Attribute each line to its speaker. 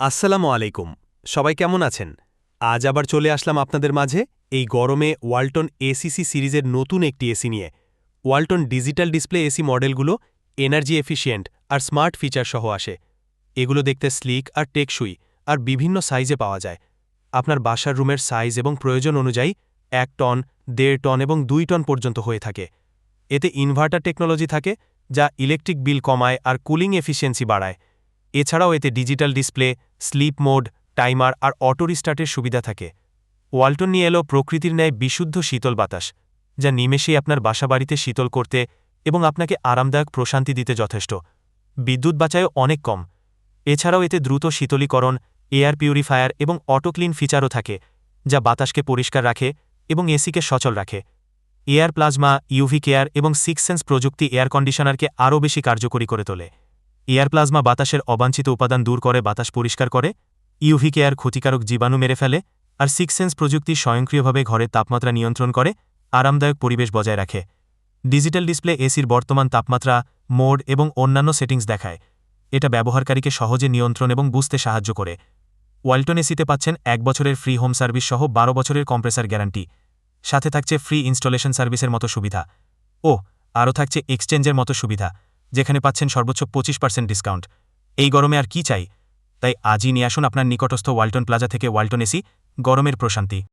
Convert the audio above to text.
Speaker 1: আসসালামু আলাইকুম। সবাই কেমন আছেন? আজ আবার চলে আসলাম আপনাদের মাঝে এই গরমে ওয়ালটন এসিসি সিরিজের নতুন একটি এসি নিয়ে। ওয়ালটন ডিজিটাল ডিসপ্লে এসি মডেলগুলো এনার্জি এফিশিয়েন্ট আর স্মার্ট ফিচার সহ আসে। এগুলো দেখতে স্লিক আর টেকসই আর বিভিন্ন সাইজে পাওয়া যায়। আপনার বাসার রুমের সাইজ এবং প্রয়োজন অনুযায়ী এক টন, দেড় টন এবং দুই টন পর্যন্ত হয়ে থাকে। এতে ইনভার্টার টেকনোলজি থাকে যা ইলেকট্রিক বিল কমায় আর কুলিং এফিসিয়েন্সি বাড়ায়। এছাড়াও এতে digital display, sleep mode, timer আর অটো রিস্টার্টের সুবিধা থাকে। ওয়ালটন নিয়ে এলো প্রকৃতির ন্যায় বিশুদ্ধ শীতল বাতাস, যা নিমেষেই আপনার বাসাবাড়িতে শীতল করতে এবং আপনাকে আরামদায়ক প্রশান্তি দিতে যথেষ্ট। বিদ্যুৎ বাঁচায়ও অনেক কম। এছাড়াও এতে দ্রুত শীতলীকরণ, এয়ার পিউরিফায়ার এবং অটো ক্লিন ফিচারও থাকে, যা বাতাসকে পরিষ্কার রাখে এবং এসিকে সচল রাখে। এয়ার প্লাজমা, ইউভি কেয়ার এবং সিক্স সেন্স প্রযুক্তি এয়ার কন্ডিশনারকে আরও বেশি কার্যকরী করে তোলে। এয়ার প্লাজমা বাতাসের অবাঞ্ছিত উপাদান দূর করে, বাতাস পরিষ্কার করে ইউভি কেয়ার ক্ষতিকারক জীবাণু মেরে ফেলে, আর সিক্সেন্স প্রযুক্তি স্বয়ংক্রিয়ভাবে ঘরের তাপমাত্রা নিয়ন্ত্রণ করে, আরামদায়ক পরিবেশ বজায় রাখে। ডিজিটাল ডিসপ্লে, এসির বর্তমান তাপমাত্রা, মোড এবং অন্যান্য সেটিংস দেখায়। এটা ব্যবহারকারীকে সহজে নিয়ন্ত্রণ এবং বুঝতে সাহায্য করে। ওয়ালটন এসিতে পাচ্ছেন এক বছরের ফ্রি হোম সার্ভিস সহ বারো বছরের কম্প্রেসার গ্যারান্টি। সাথে থাকছে ফ্রি ইনস্টলেশন সার্ভিসের মতো সুবিধা। ও আরও থাকছে এক্সচেঞ্জের মতো সুবিধা। যেখানে পাচ্ছেন সর্বোচ্চ পঁচিশ পার্সেন্ট ডিসকাউন্ট। এই গরমে আর কি চাই? তাই আজই নিয়ে আসুন আপনার নিকটস্থ ওয়াল্টন প্লাজা থেকে ওয়াল্টন এসি, গরমের প্রশান্তি।